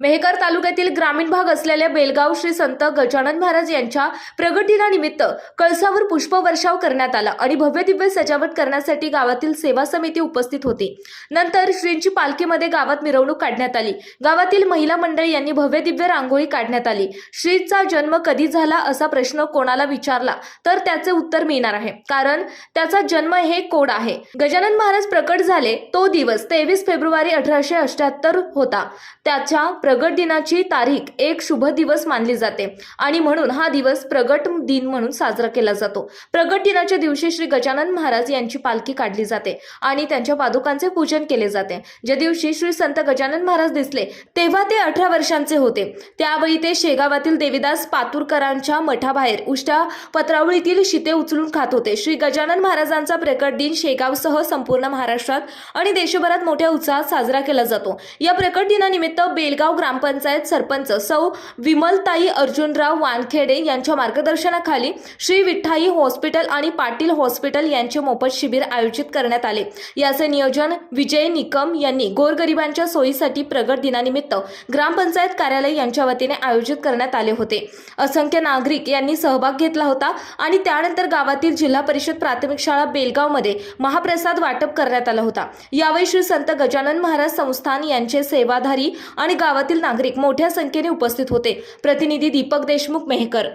मेहकर तालुक्यातील ग्रामीण भाग असलेल्या बेलगाव श्री संत गजानन महाराज यांच्या प्रगटदिनानिमित्त कळसावर पुष्पवर्षाव करण्यात आला आणि भव्य दिव्य सजावट करण्यासाठी गावातील सेवा समिती उपस्थित होती. नंतर श्रींची पालखीमध्ये गावात मिरवणूक काढण्यात आली. गावातील महिला मंडळी यांनी भव्य दिव्य रांगोळी काढण्यात आली. श्रीचा जन्म कधी झाला असा प्रश्न कोणाला विचारला तर त्याचे उत्तर मिळणार आहे. कारण त्याचा जन्म हे कोड आहे. गजानन महाराज प्रकट झाले तो दिवस तेवीस फेब्रुवारी अठराशे अठ्याहत्तर होता. त्याच्या प्रगट दिनाची तारीख एक शुभ दिवस मानली जाते. आणि म्हणून हा दिवस प्रगट दिन म्हणून साजरा केला जातो. प्रगट दिनाच्या दिवशी श्री गजानन महाराज यांची पालखी काढली जाते आणि त्यांच्या पादुकांचे पूजन केले जाते. ज्या दिवशी श्री संत गजानन महाराज दिसले तेव्हा ते अठरा वर्षांचे होते. त्यावेळी ते शेगावातील देवीदास पातुरकरांच्या मठाबाहेर उष्ट्या पत्रावळीतील शिते उचलून खात होते. श्री गजानन महाराजांचा प्रकट दिन शेगावसह संपूर्ण महाराष्ट्रात आणि देशभरात मोठ्या उत्साहात साजरा केला जातो. या प्रकट दिनानिमित्त बेलगाव ग्रामपंचायत सरपंच सौ विमलताई अर्जुनराव वानखेडे यांच्या मार्गदर्शनाखाली श्री विठ्ठाई हॉस्पिटल आणि पाटील हॉस्पिटल यांचे मोफत शिबिर आयोजित करण्यात आले. याचे नियोजन विजय निकम यांनी गोरगरिबांच्या सोयीसाठी प्रगट दिनानिमित्त ग्रामपंचायत कार्यालय यांच्या वतीने आयोजित करण्यात आले होते. असंख्य नागरिक यांनी सहभाग घेतला होता आणि त्यानंतर गावातील जिल्हा परिषद प्राथमिक शाळा बेलगावमध्ये महाप्रसाद वाटप करण्यात आला होता. यावेळी श्री संत गजानन महाराज संस्थान यांचे सेवाधारी आणि गावातील गावातील नागरिक मोठ्या संख्येने उपस्थित होते. प्रतिनिधी दीपक देशमुख मेहकर.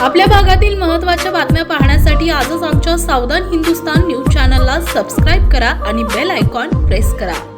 आपल्या भागातील महत्त्वाच्या बातम्या पाहण्यासाठी आजच आमच्या सावधान हिंदुस्तान न्यूज चॅनलला सबस्क्राईब करा आणि बेल आयकॉन प्रेस करा.